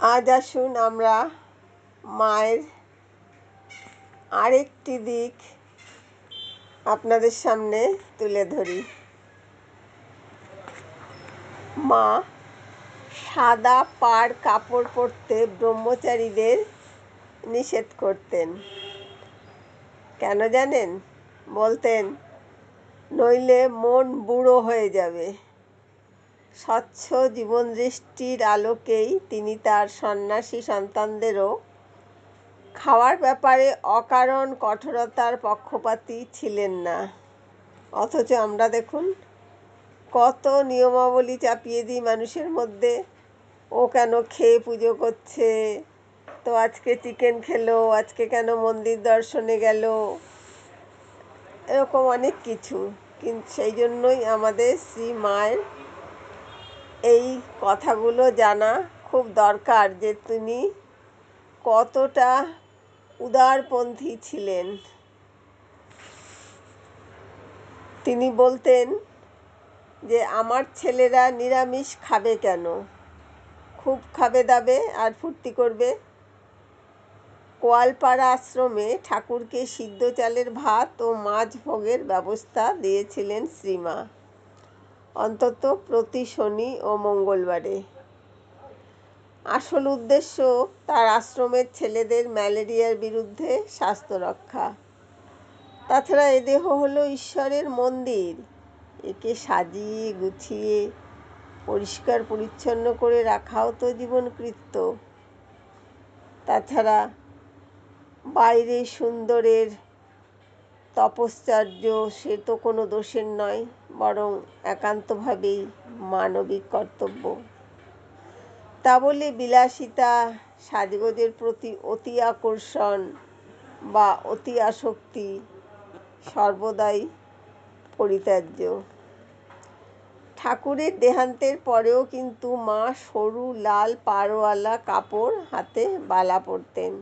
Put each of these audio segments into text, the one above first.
আজ আসুন আমরা মায়ের আরেকটি দিক আপনাদের সামনে তুলে ধরি। মা সাদা পাড় কাপড় পরতে ব্রহ্মচারীদের নিষেধ করতেন। কেন জানেন? বলতেন, নইলে মন বুড়ো হয়ে যাবে। স্বচ্ছ জীবনদৃষ্টির আলোকেই তিনি তার সন্ন্যাসী সন্তানদেরও খাওয়ার ব্যাপারে অকারণ কঠোরতার পক্ষপাতী ছিলেন না। অথচ আমরা দেখুন, কত নিয়মাবলী চাপিয়ে দিই মানুষের মধ্যে। ও কেন খেয়ে পুজো করছে? তো আজকে চিকেন খেলো, আজকে কেন মন্দির দর্শনে গেল? এরকম অনেক কিছু। কিন্তু সেই জন্যই আমাদের শ্রী মায়ের এই কথাগুলো জানা খুব দরকার যে তিনি কতটা উদারপন্থী ছিলেন। তিনি বলতেন যে, আমার ছেলেরা নিরামিষ খাবে কেন? খুব খাবে দাবে আর ফুর্তি করবে। কোয়ালপাড়া আশ্রমে ঠাকুরকে সিদ্ধ চালের ভাত ও মাছ ভোগের ব্যবস্থা দিয়েছিলেন শ্রীমা। অন্তত প্রতি শনি ও মঙ্গলবারে। আসল উদ্দেশ্য তার আশ্রমের ছেলেদের ম্যালেরিয়ার বিরুদ্ধে স্বাস্থ্য রক্ষা। তাছাড়া এ দেহ হলো ঈশ্বরের মন্দির। একে সাজিয়ে, গুছিয়ে, পরিষ্কার, পরিচ্ছন্ন করে রাখাও তো জীবনকৃত্য। তাছাড়া বাইরে সুন্দরের তপশ্চর্য, সে তো কোনো দোষের নয়, বরং একান্তভাবেই মানবিক কর্তব্য। তা বলে বিলাসিতা সাজগোজের প্রতি অতি আকর্ষণ বা অতি আসক্তি সর্বদাই পরিত্যাজ্য। ঠাকুরের দেহান্তের পরেও কিন্তু মা সরু লাল পাড়ওয়ালা কাপড় হাতে বালা পরতেন।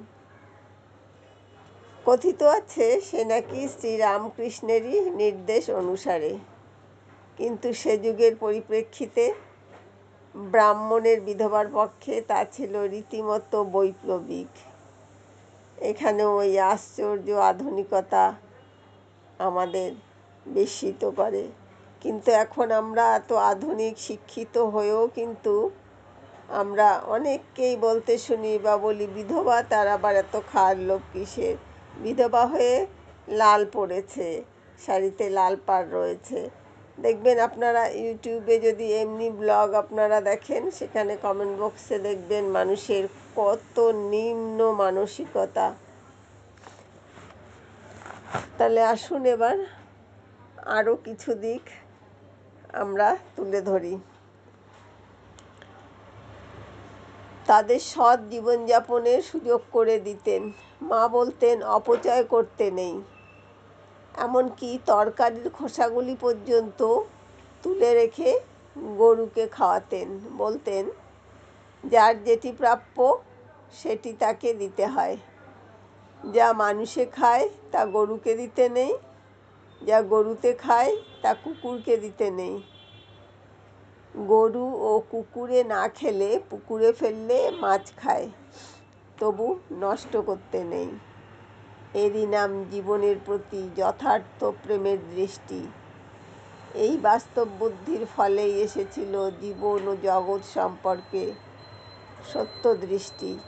কথিত আছে, সে নাকি শ্রীরামকৃষ্ণেরই নির্দেশ অনুসারে। কিন্তু সে যুগের পরিপ্রেক্ষিতে ব্রাহ্মণের বিধবার পক্ষে তা ছিল রীতিমতো বৈপ্লবিক। এখানে ওই আশ্চর্য আধুনিকতা আমাদের বিস্মিত করে। কিন্তু এখন আমরা এত আধুনিক শিক্ষিত হয়েও কিন্তু আমরা অনেককেই বলতে শুনি বা বলি, বিধবা তার আবার এত খাওয়ার লোক কিসের? বিধবা হয়ে লাল পড়েছে, শাড়িতে লাল পাড় রয়েছে। দেখবেন আপনারা ইউটিউবে যদি এমনি ব্লগ আপনারা দেখেন, সেখানে কমেন্ট বক্সে দেখবেন মানুষের কত নিম্ন মানসিকতা। তাহলে আসুন এবার আরও কিছু দিক আমরা তুলে ধরি। তাদের সৎ জীবনযাপনের সুযোগ করে দিতেন। মা বলতেন, অপচয় করতে নেই। এমনকি তরকারির খোসাগুলি পর্যন্ত তুলে রেখে গরুকে খাওয়াতেন। বলতেন, যার যেটি প্রাপ্য, সেটি তাকে দিতে হয়। যা মানুষে খায়, তা গরুকে দিতে নেই। যা গরুতে খায়, তা কুকুরকে দিতে নেই। গরু ও কুকুরে না খেলে পুকুরে ফেললে মাছ খায়। তবু নষ্ট করতে নেই। এরই নাম জীবনের প্রতি যথার্থ প্রেমের দৃষ্টি। এই বাস্তব বুদ্ধির ফলেই এসেছিল জীবন ও জগৎ সম্পর্কে সত্য দৃষ্টি।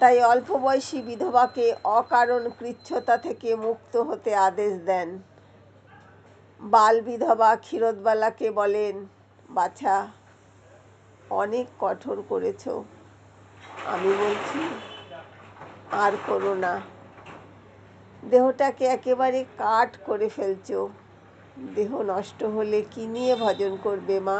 তাই অল্প বয়সী বিধবাকে অকারণ কৃচ্ছতা থেকে মুক্ত হতে আদেশ দেন। বাল বিধবা ক্ষীরোদবালাকে বলেন বাছা। অনেক কঠোর করেছ। আমি বলছি, আর করো না। দেহটাকে একেবারে কাঠ করে ফেলছ। দেহ নষ্ট হলে কি নিয়ে ভজন করবে মা?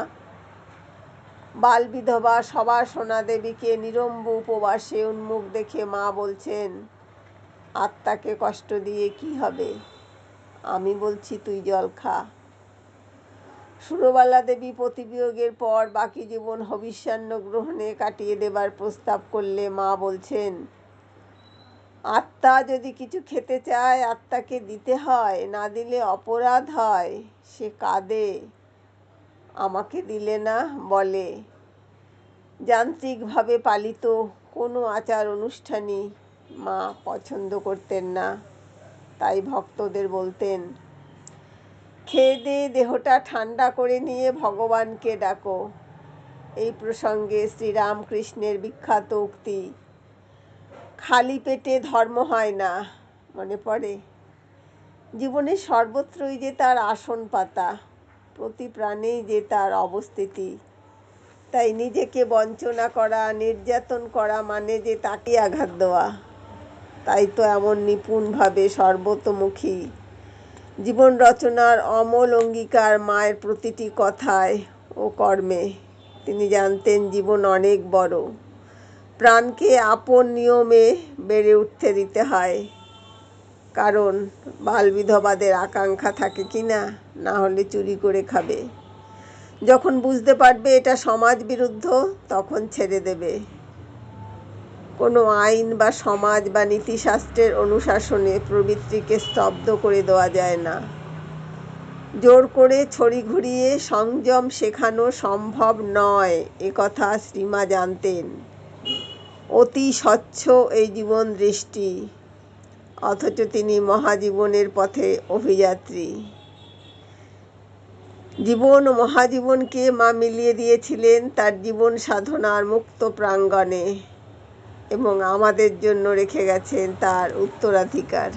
বাল বিধবা সবার সোনা দেবীকে নিরম্ব উপবাসে উন্মুখ দেখে মা বলছেন, আত্মাকে কষ্ট দিয়ে কি হবে? আমি বলছি, তুই জল খা। সুরবালা দেবী প্রতিবিয়োগের পর বাকি জীবন হবিষ্যান্ন গ্রহণে কাটিয়ে দেবার প্রস্তাব করলে মা বলছেন, আত্মা যদি কিছু খেতে চায়, আত্মাকে দিতে হয়, না দিলে অপরাধ হয়, সে কাঁদে, আমাকে দিলে না বলে। যান্ত্রিকভাবে পালিত কোনো আচার অনুষ্ঠানই মা পছন্দ করতেন না। তাই ভক্তদের বলতেন খেয়ে দিয়ে দেহটা ঠান্ডা করে নিয়ে ভগবানকে ডাকো। এই প্রসঙ্গে শ্রীরামকৃষ্ণের বিখ্যাত উক্তি, খালি পেটে ধর্ম হয় না মনে পড়ে। জীবনে সর্বত্রই যে তার আসন পাতা, প্রতি প্রাণেই যে তার অবস্থিতি। তাই নিজেকে বঞ্চনা করা, নির্যাতন করা মানে যে তাকে আঘাত দেওয়া। তাই তো এমন নিপুণভাবে সর্বতোমুখী জীবন রচনার অমল অঙ্গীকার মায়ের প্রতিটি কথায় ও কর্মে। তিনি জানতেন জীবন অনেক বড়। প্রাণকে আপন নিয়মে বেড়ে উঠতে দিতে হয়। কারণ বাল বিধবাদের আকাঙ্ক্ষা থাকে কি না না হলে চুরি করে খাবে। যখন বুঝতে পারবে এটা সমাজ বিরুদ্ধ, তখন ছেড়ে দেবে। কোনো আইন বা সমাজ বা নীতিশাস্ত্রের অনুশাসনে প্রবৃত্তিকে স্তব্ধ করে দেওয়া যায় না। জোর করে ছড়ি ঘুরিয়ে সংযম শেখানো সম্ভব নয়, এ কথা শ্রীমা জানতেন। অতি স্বচ্ছ এই জীবন দৃষ্টি, অথচ তিনি মহাজীবনের পথে অভিযাত্রী। জীবন ও মহাজীবনকে মা মিলিয়ে দিয়েছিলেন তার জীবন সাধনার মুক্ত প্রাঙ্গণে। এবং আমাদের জন্য রেখে গেছেন তার উত্তরাধিকার।